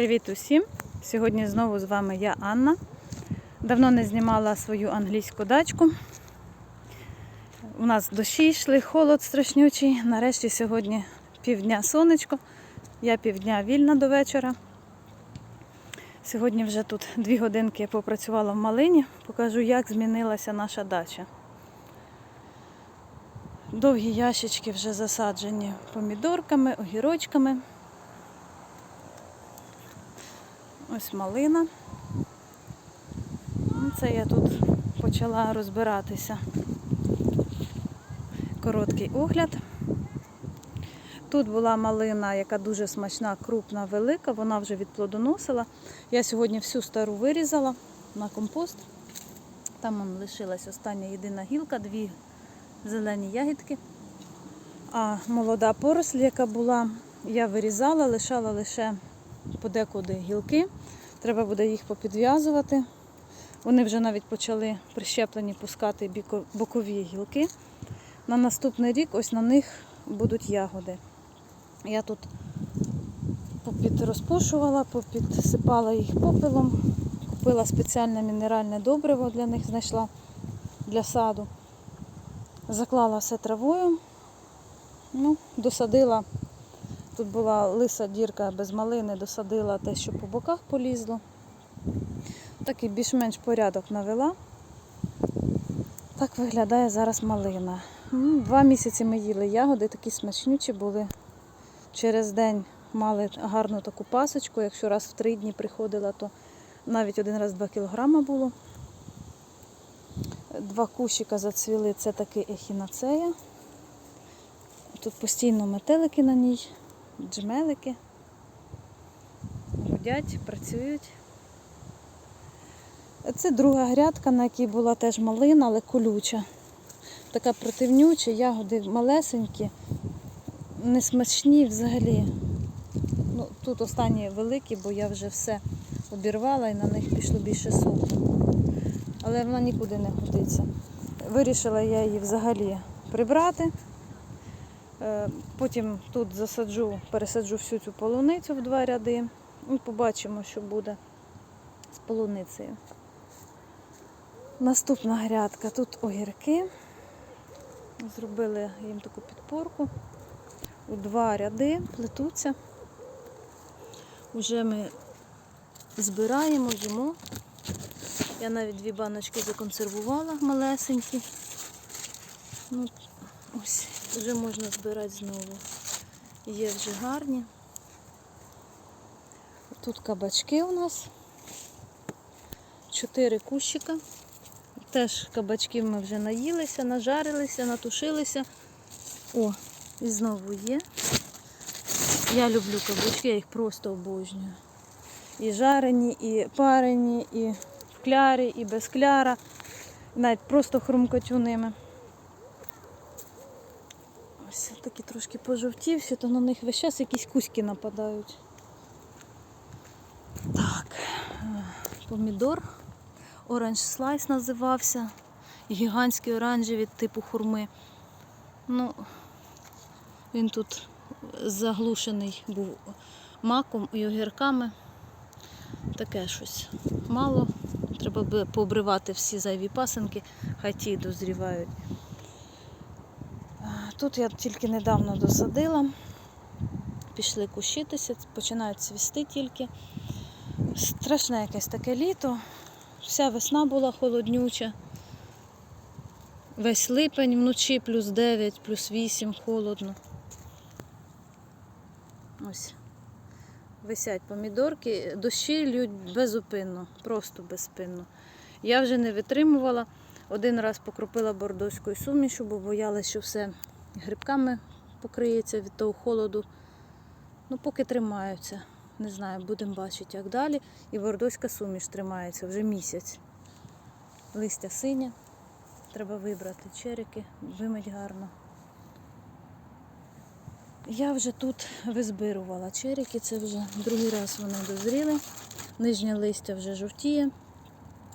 Привіт усім! Сьогодні знову з вами я Анна. Давно не знімала свою англійську дачку. У нас дощі йшли, холод страшнючий. Нарешті сьогодні півдня сонечко. Я півдня вільна до вечора. Сьогодні вже тут дві годинки я попрацювала в малині. Покажу, як змінилася наша дача. Довгі ящички вже засаджені помідорками, огірочками. Ось малина. Ну, Це я тут почала розбиратися. Короткий огляд. Тут була малина, яка дуже смачна, крупна, велика, вона вже відплодоносила. Я сьогодні всю стару вирізала на компост. Там он лишилась остання єдина гілка, дві зелені ягідки. А молода поросль, яка була, я вирізала, лишала лише подекуди гілки. Треба буде їх попідв'язувати. Вони вже навіть почали прищеплені пускати бокові гілки. На наступний рік ось на них будуть ягоди. Я тут попідрозпушувала, попідсипала їх попелом, купила спеціальне мінеральне добриво для них, знайшла для саду. Заклала все травою, ну, досадила Тут була лиса дірка без малини, досадила те, що по боках полізло. Такий більш-менш порядок навела. Так виглядає зараз малина. Два місяці ми їли ягоди, такі смачнючі були. Через день мали гарну таку пасочку. Якщо раз в три дні приходила, то навіть один раз 2 кілограма було. Два кущика зацвіли, це таки ехінацея. Тут постійно метелики на ній джмелики. Гудять, працюють. Це друга грядка, на якій була теж малина, але колюча. Така противнюча, ягоди малесенькі, несмачні взагалі. Ну, Тут останні великі, бо я вже все обірвала і на них пішло більше соку. Але вона нікуди не годиться. Вирішила я її взагалі прибрати. Е, Потім тут засаджу, пересаджу всю цю полуницю в два ряди. І побачимо, що буде з полуницею. Наступна грядка. Тут огірки. Зробили їм таку підпорку. У два ряди плетуться. Уже ми збираємо, їмо. Я навіть дві баночки законсервувала малесенькі. Ну, ось. Вже можна збирати знову. Є вже гарні. Тут кабачки у нас. Чотири кущика. Теж кабачків ми вже наїлися, нажарилися, натушилися. О, і знову є. Я люблю кабачки, я їх просто обожнюю. І жарені, і парені, і в клярі, і без кляра. Навіть просто хрумкотю ними. Ось такі трошки пожовтівші, то на них весь час якісь кузьки нападають. Так, е, помідор. Оранж слайс називався. Гігантський оранжевий типу хурми. Ну, він тут заглушений був маком і огірками. Таке щось мало. Треба пообривати всі зайві пасенки, хай ті дозрівають. Тут я тільки недавно досадила, пішли кущитися, починають цвісти тільки. Страшне якесь таке літо. Вся весна була холоднюча. Весь липень вночі плюс 9, плюс 8, холодно. Ось. Висять помідорки, дощі лють безупинно, просто безпинно. Я вже не витримувала. Один раз покропила бордоською сумішу, бо боялася, що все грибками покриється від того холоду. Ну, поки тримаються. Не знаю, будемо бачити, як далі. І бордоська суміш тримається вже місяць. Листя синє. Треба вибрати черики, вимить гарно. Я вже тут визбирувала черики, це вже другий раз вони дозріли. Нижнє листя вже жовтіє.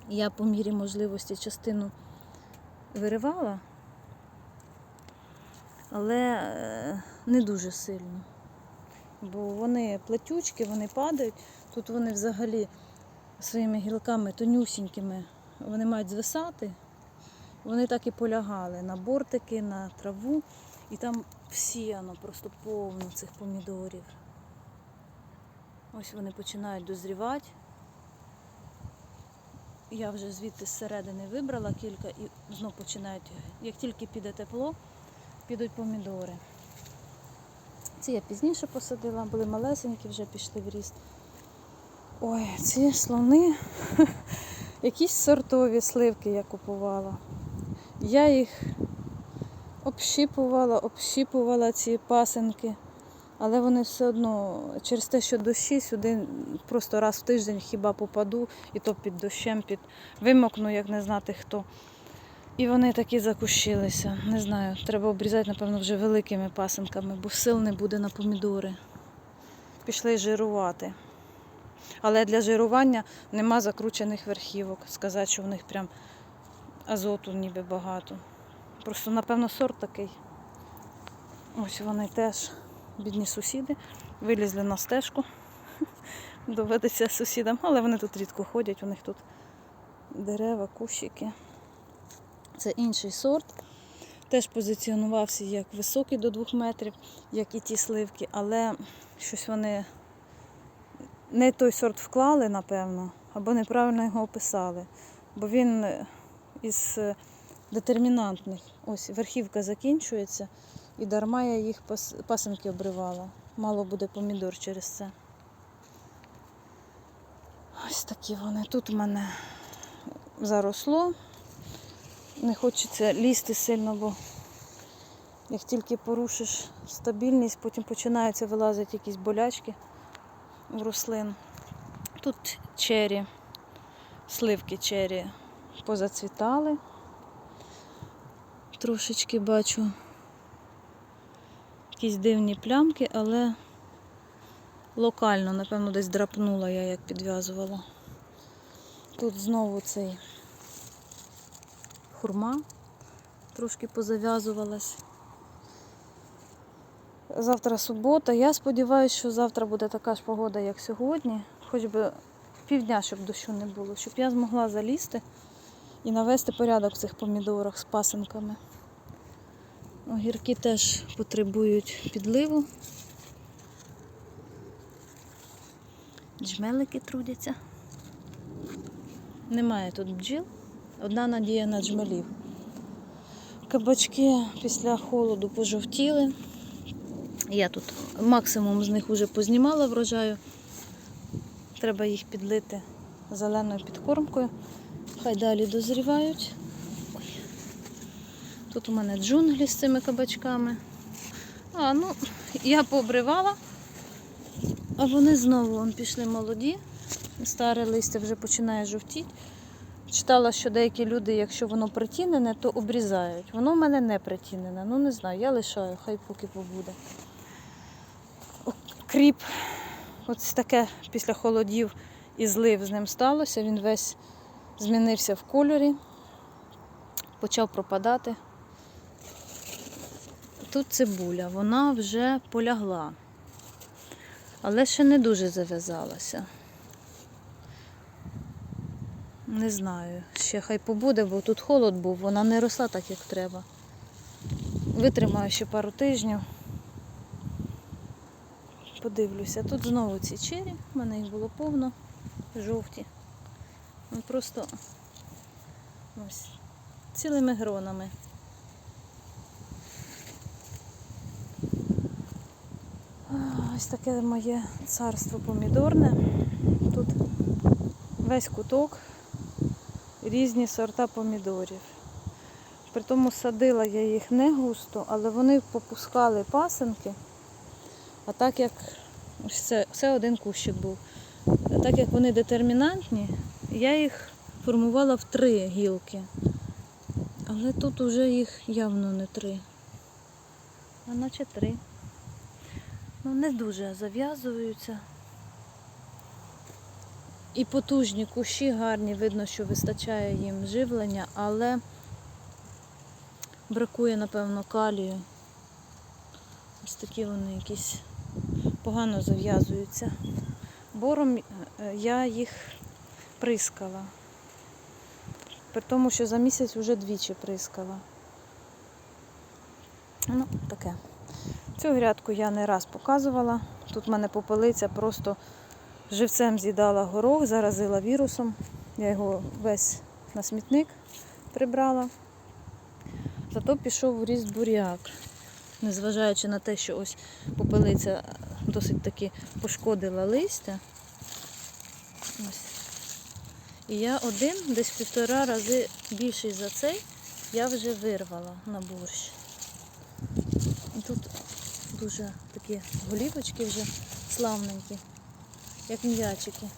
Я по мірі можливості частину виривала, але е, не дуже сильно. бо вони плетючки, вони падають. Тут вони взагалі своїми гілками тонюсінькими, вони мають звисати. Вони так і полягали на бортики, на траву, і там всіяно просто повно цих помідорів. Ось вони починають дозрівати. Я вже звідти зсередини вибрала кілька і знов починають, як тільки піде тепло, підуть помідори. Ці я пізніше посадила, були малесенькі, вже пішли в ріст. Ой, ці слони, якісь сортові сливки я купувала. Я їх общіпувала, общіпувала ці пасенки, але вони все одно через те, що дощі сюди просто раз в тиждень хіба попаду, і то під дощем, під вимокну, як не знати хто. І вони такі закущилися. Не знаю, треба обрізати, напевно, вже великими пасенками, бо сил не буде на помідори. Пішли жирувати. Але для жирування нема закручених верхівок. Сказати, що в них прям азоту ніби багато. Просто, напевно, сорт такий. Ось вони теж, бідні сусіди, вилізли на стежку. Доведеться сусідам, але вони тут рідко ходять, у них тут дерева, кущики. Це інший сорт. Теж позиціонувався як високий до 2 метрів, як і ті сливки, але щось вони не той сорт вклали, напевно, або неправильно його описали. Бо він е, із е, детермінантних. Ось верхівка закінчується, і дарма я їх пас- пасинки обривала. Мало буде помідор через це. Ось такі вони. Тут у мене заросло. Не хочеться лізти сильно, бо як тільки порушиш стабільність, потім починаються вилазити якісь болячки в рослин. Тут чері, сливки чері позацвітали. Трошечки бачу якісь дивні плямки, але локально, напевно, десь драпнула я, як підв'язувала. Тут знову цей хурма трошки позав'язувалась. Завтра субота. Я сподіваюся, що завтра буде така ж погода, як сьогодні. Хоч би півдня, щоб дощу не було, щоб я змогла залізти і навести порядок в цих помідорах з пасинками. Огірки теж потребують підливу. Джмелики трудяться. Немає тут бджіл. Одна надія на джмелів. Кабачки після холоду пожовтіли. Я тут максимум з них вже познімала врожаю. Треба їх підлити зеленою підкормкою. Хай далі дозрівають. Ой. Тут у мене джунглі з цими кабачками. А, ну, я пообривала, а вони знову вон, пішли молоді. Старе листя вже починає жовтіти. Читала, що деякі люди, якщо воно притінене, то обрізають. Воно в мене не притінене. Ну не знаю, я лишаю, хай поки побуде. Кріп, ось таке після холодів і злив з ним сталося. Він весь змінився в кольорі, почав пропадати. Тут цибуля, вона вже полягла, але ще не дуже зав'язалася. Не знаю, ще хай побуде, бо тут холод був, вона не росла так, як треба. Витримаю ще пару тижнів. Подивлюся. Тут знову ці чері, в мене їх було повно, жовті. Ну, Просто ось цілими гронами. Ось таке моє царство помідорне. Тут весь куток різні сорта помідорів. Притому садила я їх не густо, але вони попускали пасенки. А так як ось це, це один кущик був. А так як вони детермінантні, я їх формувала в три гілки. Але тут уже їх явно не три. А наче три. Ну, не дуже зав'язуються. І потужні кущі гарні, видно, що вистачає їм живлення, але бракує, напевно, калію. Ось такі вони якісь погано зав'язуються. Бором е, я їх прискала. При тому, що за місяць вже двічі прискала. Ну, таке. Цю грядку я не раз показувала. Тут в мене попелиця просто живцем з'їдала горох, заразила вірусом. Я його весь на смітник прибрала. Зато пішов в ріст буряк. Незважаючи на те, що ось попелиця досить таки пошкодила листя. Ось. І я один, десь півтора рази більший за цей, я вже вирвала на борщ. І тут дуже такі голівочки вже славненькі, як м'ячики.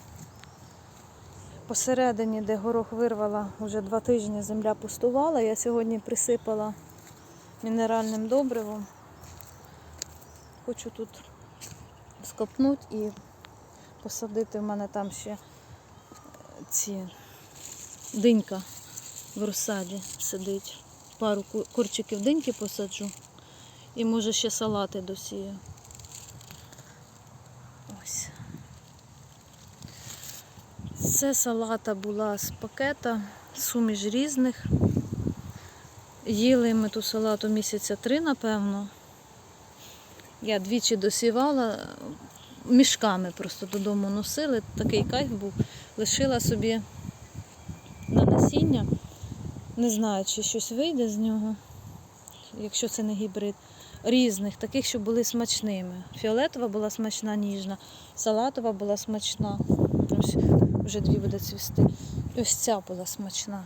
Посередині, де горох вирвала, вже два тижні земля пустувала. Я сьогодні присипала мінеральним добривом. Хочу тут скопнути і посадити. В мене там ще е, ці динька в розсаді сидить. Пару ку- корчиків диньки посаджу. І може ще салати досію. Ось. Це салата була з пакета, суміш різних. Їли ми ту салату місяця три, напевно. Я двічі досівала, мішками просто додому носили, такий кайф був. Лишила собі на насіння. Не знаю, чи щось вийде з нього, якщо це не гібрид. Різних, таких, що були смачними. Фіолетова була смачна, ніжна, салатова була смачна. Ось вже дві буде цвісти. Ось ця була смачна.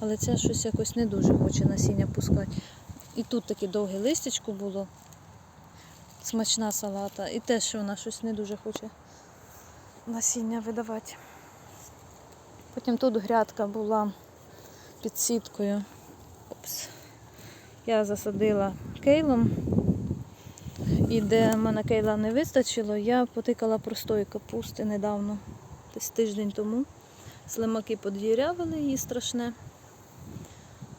Але ця щось якось не дуже хоче насіння пускати. І тут таке довге листячко було. Смачна салата. І теж що вона щось не дуже хоче насіння видавати. Потім тут грядка була під сіткою. Опс. Я засадила кейлом. І де мене кейла не вистачило, я потикала простої капусти недавно, десь тиждень тому. Слимаки подірявили її страшне.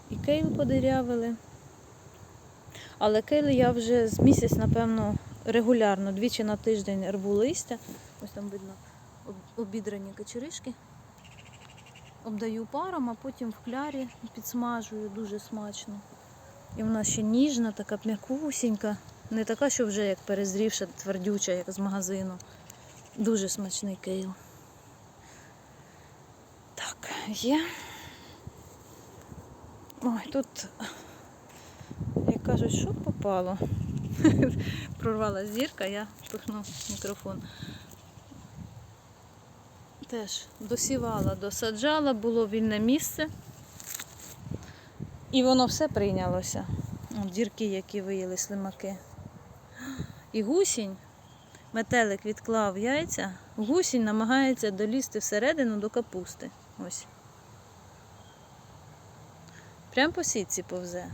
І кейл подирявили. Але кейли я вже з місяць, напевно, регулярно, двічі на тиждень рву листя. Ось там видно обідрані качеришки. Обдаю паром, а потім в клярі підсмажую дуже смачно. І вона ще ніжна, така м'якусінька. Не така, що вже як перезрівша, твердюча, як з магазину. Дуже смачний кейл. Так, є. Ой, тут, як кажуть, що попало. Прорвала зірка, я пихну мікрофон. Теж досівала, досаджала, було вільне місце. І воно все прийнялося. Дірки, які виїли слимаки. І гусінь, метелик відклав яйця, гусінь намагається долізти всередину до капусти. Ось. Прям по сітці повзе.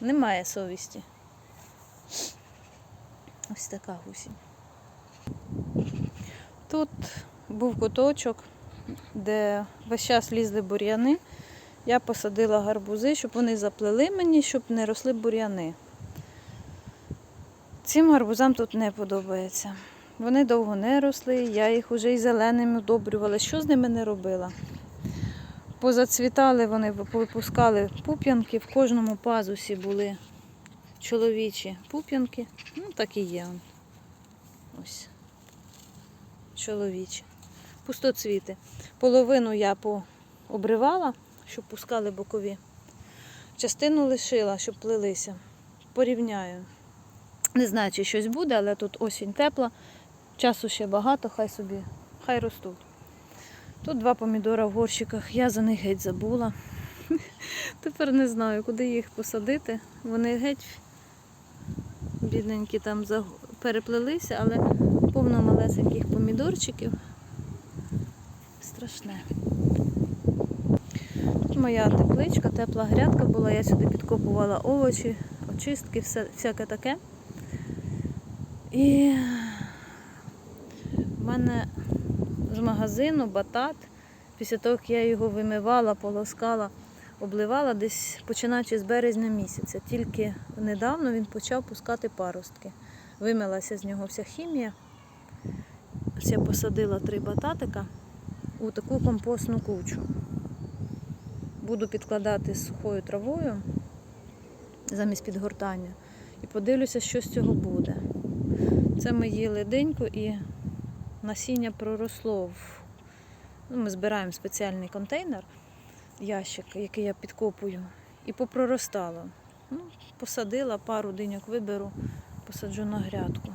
Немає совісті. Ось така гусінь. Тут був куточок, де весь час лізли бур'яни. Я посадила гарбузи, щоб вони заплели мені, щоб не росли бур'яни. Цим гарбузам тут не подобається. Вони довго не росли, я їх вже і зеленими удобрювала. Що з ними не робила? Позацвітали вони, випускали пуп'янки, в кожному пазусі були чоловічі пуп'янки. Ну, так і є. Ось. Чоловічі. Пустоцвіти. Половину я пообривала, щоб пускали бокові. Частину лишила, щоб плелися. Порівняю. Не знаю, чи щось буде, але тут осінь тепла, часу ще багато, хай собі, хай ростуть. Тут два помідора в горщиках, я за них геть забула. Тепер не знаю, куди їх посадити. Вони геть бідненькі там переплелися, але повно малесеньких помідорчиків. Страшне. Моя тепличка, тепла грядка була, я сюди підкопувала овочі, очистки, все, всяке таке. І в мене з магазину батат, після того, як я його вимивала, полоскала, обливала десь починаючи з березня місяця. Тільки недавно він почав пускати паростки. вимилася з нього вся хімія. Ось я посадила три бататика у таку компостну кучу. Буду підкладати сухою травою замість підгортання. І подивлюся, що з цього буде. Це ми їли деньку і насіння проросло. Ну, ми збираємо спеціальний контейнер, ящик, який я підкопую, і попроростало. Ну, посадила, пару диньок виберу, посаджу на грядку.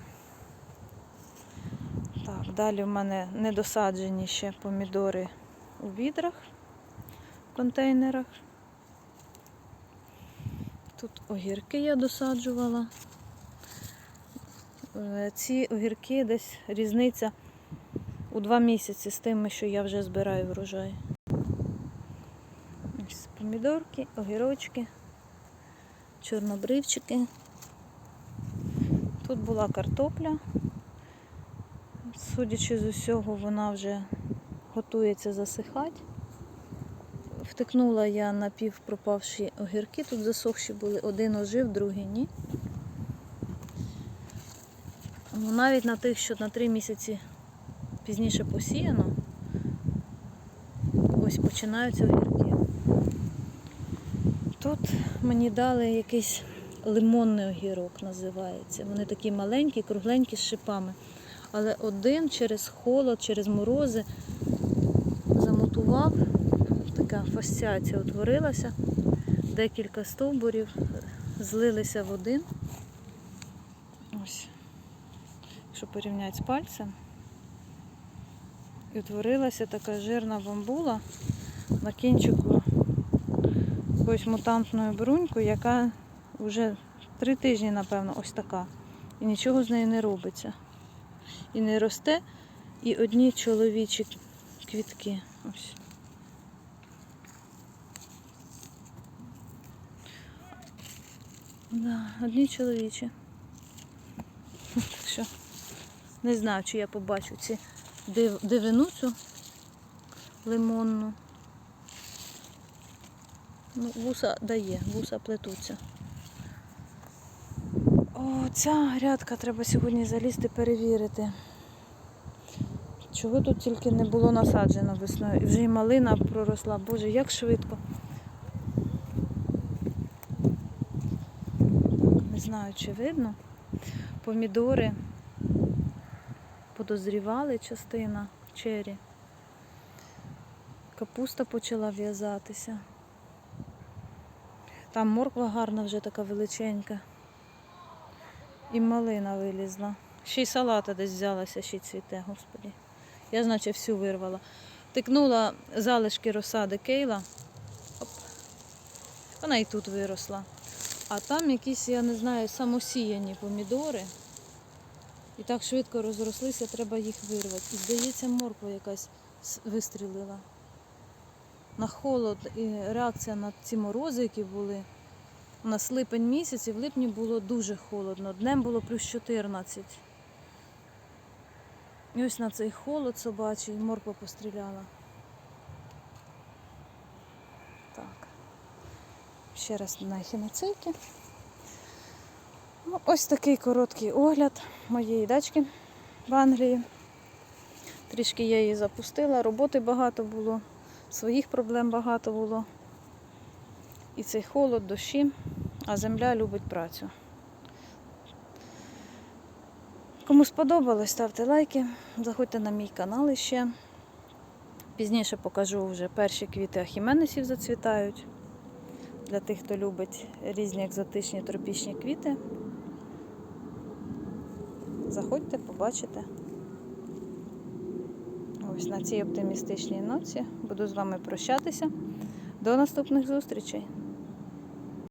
Так, далі в мене недосаджені ще помідори у відрах, в контейнерах. Тут огірки я досаджувала. Е, Ці огірки десь різниця у два місяці з тими, що я вже збираю врожай. Помідорки, огірочки, чорнобривчики. Тут була картопля. Судячи з усього, вона вже готується засихати. Втикнула я напівпропавші огірки, тут засохші були, один ожив, другий ні. Ну, навіть на тих, що на три місяці пізніше посіяно, ось починаються огірки. Тут мені дали якийсь лимонний огірок, називається. Вони такі маленькі, кругленькі з шипами. Але один через холод, через морози замутував, така фасціація утворилася, декілька стовбурів злилися в один. Ось, якщо порівняти з пальцем. І утворилася така жирна бамбула на кінчику якоюсь мутантною брунькою, яка вже три тижні, напевно, ось така. І нічого з нею не робиться. І не росте, і одні чоловічі квітки. Ось. Да, одні чоловічі. Так що не знаю, чи я побачу ці див, дивину цю лимонну. Ну, вуса дає, вуса плетуться. О, ця грядка треба сьогодні залізти перевірити. Чого тут тільки не було насаджено весною. І вже і малина проросла. Боже, як швидко. Не знаю, чи видно. Помідори подозрівали частина чері. Капуста почала в'язатися. Там морква гарна вже така величенька. І малина вилізла. Ще й салата десь взялася, ще й цвіте, господі. Я, значить, всю вирвала. Тикнула залишки розсади кейла. Оп. Вона і тут виросла. А там якісь, я не знаю, самосіяні помідори. І так швидко розрослися, треба їх вирвати. І здається, морква якась вистрілила. На холод і реакція на ці морози, які були. У нас липень місяць і в липні було дуже холодно. Днем було плюс 14. І ось на цей холод собачий морква постріляла. Так. Ще раз на хіноцейки. Ну, ось такий короткий огляд моєї дачки в Англії. Трішки я її запустила, роботи багато було, своїх проблем багато було. І цей холод, дощі, а земля любить працю. Кому сподобалось, ставте лайки, заходьте на мій канал ще. Пізніше покажу вже перші квіти ахіменесів зацвітають. Для тих, хто любить різні екзотичні тропічні квіти. Заходьте, побачите. Ось на цій оптимістичній ноці буду з вами прощатися. До наступних зустрічей!